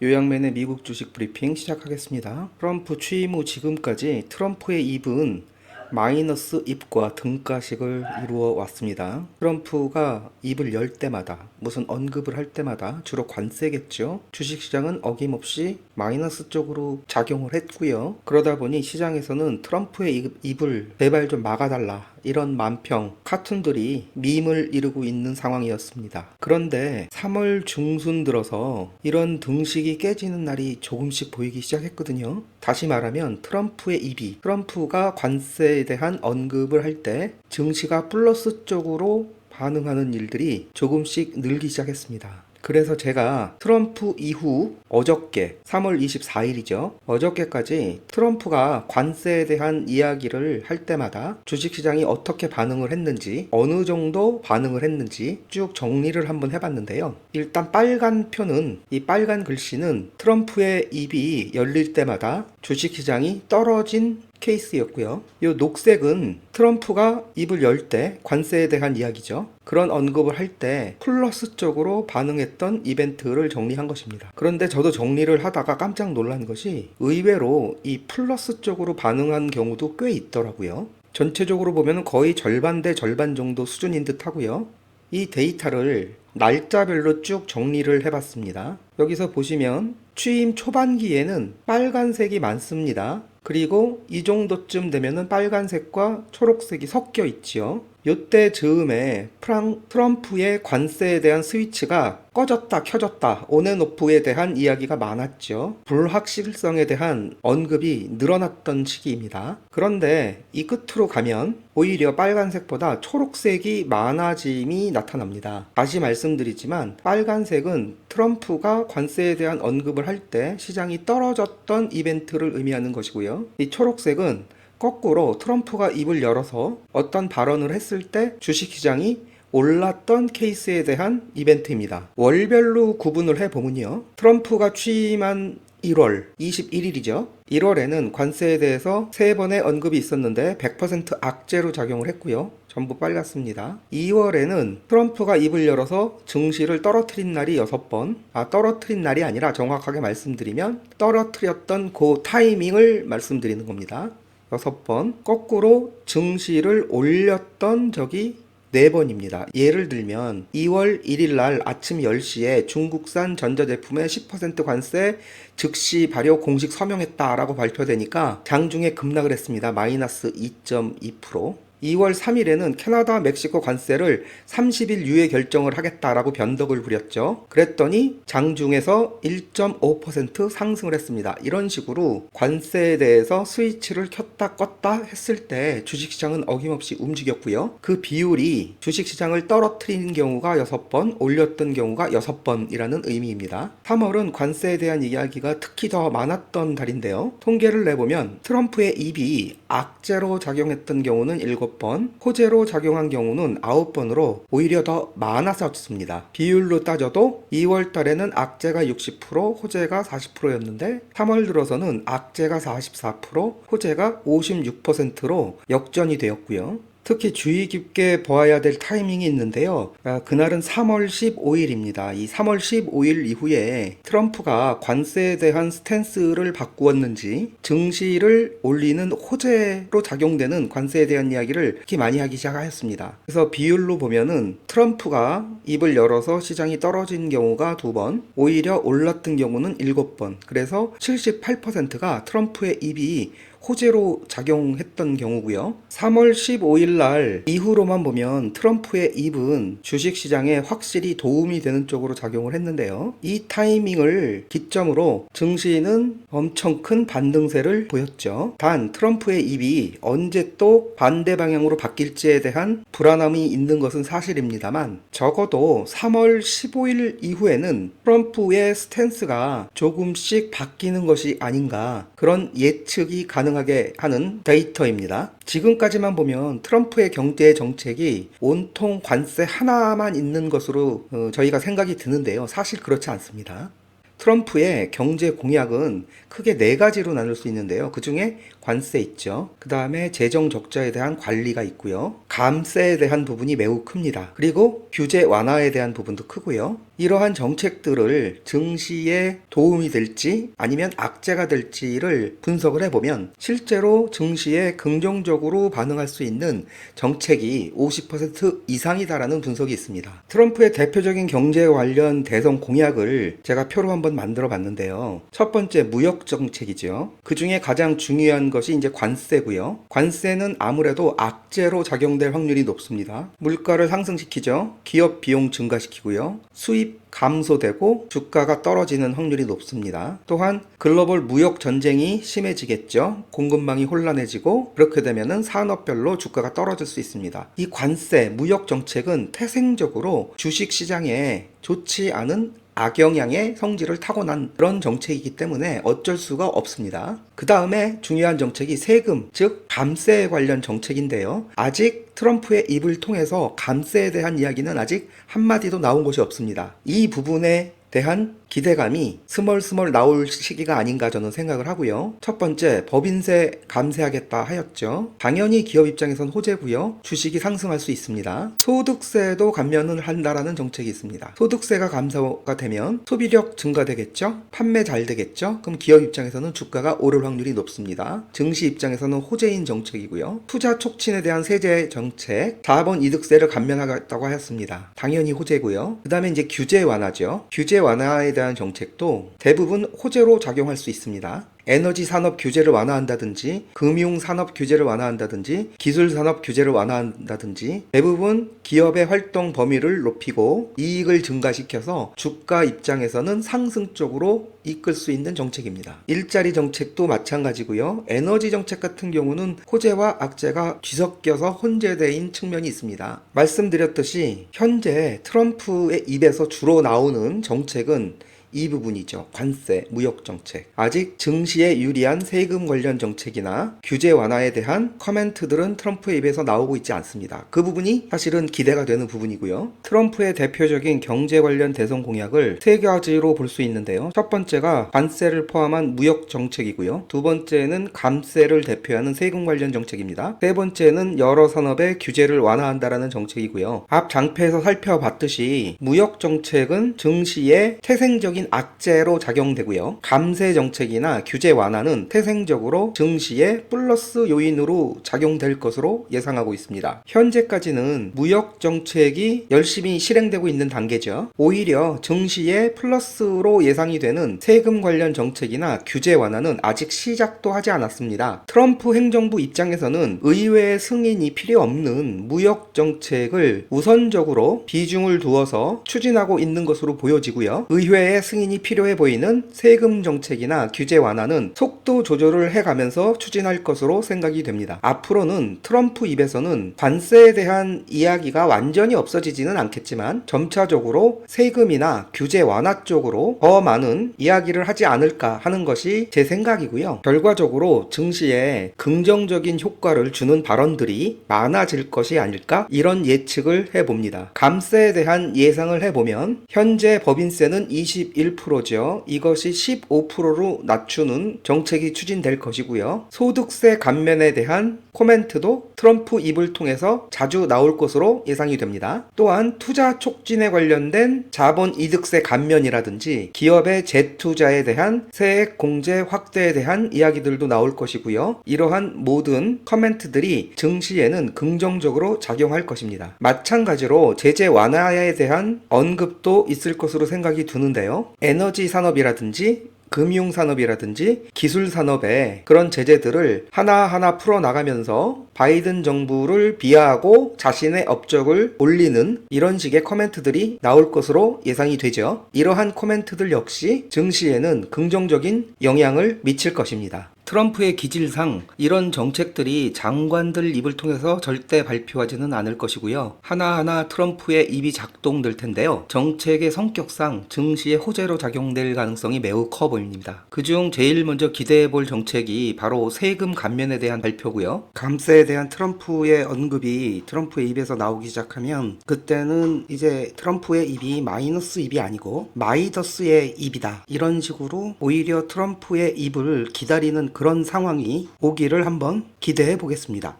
요양맨의 미국 주식 브리핑 시작하겠습니다. 트럼프 취임 후 지금까지 트럼프의 입은 마이너스 입과 등가식을 이루어 왔습니다. 트럼프가 입을 열 때마다 무슨 언급을 할 때마다 주로 관세겠죠. 주식시장은 어김없이 마이너스 쪽으로 작용을 했고요. 그러다 보니 시장에서는 트럼프의 입- 입을 제발 좀 막아달라 이런 만평 카툰들이 밈을 이루고 있는 상황이었습니다. 그런데 3월 중순 들어서 이런 등식이 깨지는 날이 조금씩 보이기 시작했거든요. 다시 말하면 트럼프의 입이 트럼프가 관세에 대한 언급을 할 때 증시가 플러스 쪽으로 반응하는 일들이 조금씩 늘기 시작했습니다. 그래서 제가 트럼프 이후 어저께 3월 24일이죠. 어저께까지 트럼프가 관세에 대한 이야기를 할 때마다 주식시장이 어떻게 반응을 했는지 어느 정도 반응을 했는지 쭉 정리를 한번 해봤는데요. 일단 빨간 표는 이 빨간 글씨는 트럼프의 입이 열릴 때마다 주식시장이 떨어진 케이스였고요. 이 녹색은 트럼프가 입을 열 때 관세에 대한 이야기죠. 그런 언급을 할 때 플러스 쪽으로 반응했던 이벤트를 정리한 것입니다. 그런데 저도 정리를 하다가 깜짝 놀란 것이 의외로 이 플러스 쪽으로 반응한 경우도 꽤 있더라고요. 전체적으로 보면 거의 절반 대 절반 정도 수준인 듯 하고요. 이 데이터를 날짜별로 쭉 정리를 해봤습니다. 여기서 보시면 취임 초반기에는 빨간색이 많습니다. 그리고 이 정도쯤 되면은 빨간색과 초록색이 섞여 있지요. 요때 즈음에 프랑, 트럼프의 관세에 대한 스위치가 꺼졌다 켜졌다 온앤오프에 대한 이야기가 많았죠. 불확실성에 대한 언급이 늘어났던 시기입니다. 그런데 이 끝으로 가면 오히려 빨간색보다 초록색이 많아짐이 나타납니다. 다시 말씀드리지만 빨간색은 트럼프가 관세에 대한 언급을 할 때 시장이 떨어졌던 이벤트를 의미하는 것이고요. 이 초록색은 거꾸로 트럼프가 입을 열어서 어떤 발언을 했을 때 주식시장이 올랐던 케이스에 대한 이벤트입니다. 월별로 구분을 해보면요. 트럼프가 취임한 1월 21일이죠. 1월에는 관세에 대해서 세 번의 언급이 있었는데 100% 악재로 작용을 했고요. 전부 빨갛습니다. 2월에는 트럼프가 입을 열어서 증시를 떨어뜨린 날이 6번. 아, 떨어뜨린 날이 아니라 정확하게 말씀드리면 떨어뜨렸던 그 타이밍을 말씀드리는 겁니다. 6번. 거꾸로 증시를 올렸던 적이 4번입니다. 예를 들면 2월 1일 날 아침 10시에 중국산 전자제품에 10% 관세 즉시 발효 공식 서명했다라고 발표되니까 장중에 급락을 했습니다. 마이너스 2.2%. 2월 3일에는 캐나다, 멕시코 관세를 30일 유예 결정을 하겠다라고 변덕을 부렸죠. 그랬더니 장중에서 1.5% 상승을 했습니다. 이런 식으로 관세에 대해서 스위치를 켰다 껐다 했을 때 주식시장은 어김없이 움직였고요. 그 비율이 주식시장을 떨어뜨린 경우가 6번, 올렸던 경우가 6번이라는 의미입니다. 3월은 관세에 대한 이야기가 특히 더 많았던 달인데요. 통계를 내보면 트럼프의 입이 악재로 작용했던 경우는 7 번, 호재로 작용한 경우는 9번으로 오히려 더 많았었습니다. 비율로 따져도 2월 달에는 악재가 60%, 호재가 40%였는데 3월 들어서는 악재가 44%, 호재가 56%로 역전이 되었고요. 특히 주의 깊게 보아야 될 타이밍이 있는데요. 아, 그날은 3월 15일입니다. 이 3월 15일 이후에 트럼프가 관세에 대한 스탠스를 바꾸었는지 증시를 올리는 호재로 작용되는 관세에 대한 이야기를 특히 많이 하기 시작하였습니다. 그래서 비율로 보면은 트럼프가 입을 열어서 시장이 떨어진 경우가 두 번, 오히려 올랐던 경우는 일곱 번. 그래서 78%가 트럼프의 입이 호재로 작용했던 경우고요. 3월 15일 날 이후로만 보면 트럼프의 입은 주식 시장에 확실히 도움이 되는 쪽으로 작용을 했는데요. 이 타이밍을 기점으로 증시는 엄청 큰 반등세를 보였죠. 단 트럼프의 입이 언제 또 반대 방향으로 바뀔지에 대한 불안함이 있는 것은 사실입니다만 적어도 3월 15일 이후에는 트럼프의 스탠스가 조금씩 바뀌는 것이 아닌가 그런 예측이 가능 하게 하는 데이터입니다. 지금까지만 보면 트럼프의 경제 정책이 온통 관세 하나만 있는 것으로 어, 저희가 생각이 드는데요. 사실 그렇지 않습니다. 트럼프의 경제 공약은 크게 네 가지로 나눌 수 있는데요. 그 중에 관세 있죠. 그 다음에 재정 적자에 대한 관리가 있고요. 감세에 대한 부분이 매우 큽니다. 그리고 규제 완화에 대한 부분도 크고요. 이러한 정책들을 증시에 도움이 될지 아니면 악재가 될지를 분석을 해보면 실제로 증시에 긍정적으로 반응할 수 있는 정책이 50% 이상이다라는 분석이 있습니다. 트럼프의 대표적인 경제 관련 대선 공약을 제가 표로 한번 만들어 봤는데요. 첫 번째 무역 정책이죠. 그 중에 가장 중요한 것이 이제 관세고요. 관세는 아무래도 악재로 작용될 확률이 높습니다. 물가를 상승시키죠. 기업 비용 증가시키고요. 수입 감소되고 주가가 떨어지는 확률이 높습니다. 또한 글로벌 무역 전쟁이 심해지겠죠. 공급망이 혼란해지고 그렇게 되면은 산업별로 주가가 떨어질 수 있습니다. 이 관세, 무역 정책은 태생적으로 주식 시장에 좋지 않은 악영향의 성질을 타고난 그런 정책이기 때문에 어쩔 수가 없습니다. 그 다음에 중요한 정책이 세금, 즉 감세 관련 정책인데요. 아직 트럼프의 입을 통해서 감세에 대한 이야기는 아직 한마디도 나온 것이 없습니다. 이 부분에 대한 기대감이 스멀스멀 나올 시기가 아닌가 저는 생각을 하고요. 첫 번째, 법인세 감세하겠다 하였죠. 당연히 기업 입장에선 호재고요. 주식이 상승할 수 있습니다. 소득세도 감면을 한다라는 정책이 있습니다. 소득세가 감사가 되면 소비력 증가되겠죠? 판매 잘 되겠죠? 그럼 기업 입장에서는 주가가 오를 확률이 높습니다. 증시 입장에서는 호재인 정책이고요. 투자 촉진에 대한 세제 정책, 자본 이득세를 감면하겠다고 하였습니다. 당연히 호재고요. 그 다음에 이제 규제 완화죠. 규제 완화에 대한 정책도 대부분 호재로 작용할 수 있습니다. 에너지 산업 규제를 완화한다든지 금융 산업 규제를 완화한다든지 기술 산업 규제를 완화한다든지 대부분 기업의 활동 범위를 높이고 이익을 증가시켜서 주가 입장에서는 상승 쪽으로 이끌 수 있는 정책입니다. 일자리 정책도 마찬가지고요. 에너지 정책 같은 경우는 호재와 악재가 뒤섞여서 혼재된 측면이 있습니다. 말씀드렸듯이 현재 트럼프의 입에서 주로 나오는 정책은 이 부분이죠. 관세, 무역 정책. 아직 증시에 유리한 세금 관련 정책이나 규제 완화에 대한 커멘트들은 트럼프의 입에서 나오고 있지 않습니다. 그 부분이 사실은 기대가 되는 부분이고요. 트럼프의 대표적인 경제 관련 대선 공약을 세 가지로 볼 수 있는데요. 첫 번째가 관세를 포함한 무역 정책이고요. 두 번째는 감세를 대표하는 세금 관련 정책입니다. 세 번째는 여러 산업의 규제를 완화한다라는 정책이고요. 앞 장패에서 살펴봤듯이 무역 정책은 증시에 태생적인 악재로 작용되고요. 감세 정책이나 규제 완화는 태생적으로 증시의 플러스 요인으로 작용될 것으로 예상하고 있습니다. 현재까지는 무역 정책이 열심히 실행되고 있는 단계죠. 오히려 증시의 플러스로 예상이 되는 세금 관련 정책이나 규제 완화는 아직 시작도 하지 않았습니다. 트럼프 행정부 입장에서는 의회의 승인이 필요 없는 무역 정책을 우선적으로 비중을 두어서 추진하고 있는 것으로 보여지고요. 의회의 승인이 필요해 보이는 세금 정책이나 규제 완화는 속도 조절을 해가면서 추진할 것으로 생각이 됩니다. 앞으로는 트럼프 입에서는 관세에 대한 이야기가 완전히 없어지지는 않겠지만 점차적으로 세금이나 규제 완화 쪽으로 더 많은 이야기를 하지 않을까 하는 것이 제 생각이고요. 결과적으로 증시에 긍정적인 효과를 주는 발언들이 많아질 것이 아닐까 이런 예측을 해봅니다. 감세에 대한 예상을 해보면 현재 법인세는 21% 죠. 이것이 15%로 낮추는 정책이 추진될 것이고요. 소득세 감면에 대한 코멘트도 트럼프 입을 통해서 자주 나올 것으로 예상이 됩니다. 또한 투자 촉진에 관련된 자본 이득세 감면이라든지 기업의 재투자에 대한 세액 공제 확대에 대한 이야기들도 나올 것이고요. 이러한 모든 커멘트들이 증시에는 긍정적으로 작용할 것입니다. 마찬가지로 제재 완화에 대한 언급도 있을 것으로 생각이 드는데요. 에너지 산업이라든지 금융 산업이라든지 기술 산업에 그런 제재들을 하나하나 풀어 나가면서 바이든 정부를 비하하고 자신의 업적을 올리는 이런 식의 코멘트들이 나올 것으로 예상이 되죠. 이러한 코멘트들 역시 증시에는 긍정적인 영향을 미칠 것입니다. 트럼프의 기질상 이런 정책들이 장관들 입을 통해서 절대 발표하지는 않을 것이고요. 하나하나 트럼프의 입이 작동될 텐데요. 정책의 성격상 증시에 호재로 작용될 가능성이 매우 커 보입니다. 그중 제일 먼저 기대해 볼 정책이 바로 세금 감면에 대한 발표고요. 감세에 대한 트럼프의 언급이 트럼프의 입에서 나오기 시작하면 그때는 이제 트럼프의 입이 마이너스 입이 아니고 마이더스의 입이다. 이런 식으로 오히려 트럼프의 입을 기다리는 그런 상황이 오기를 한번 기대해 보겠습니다.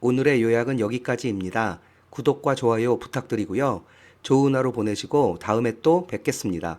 오늘의 요약은 여기까지입니다. 구독과 좋아요 부탁드리고요. 좋은 하루 보내시고 다음에 또 뵙겠습니다.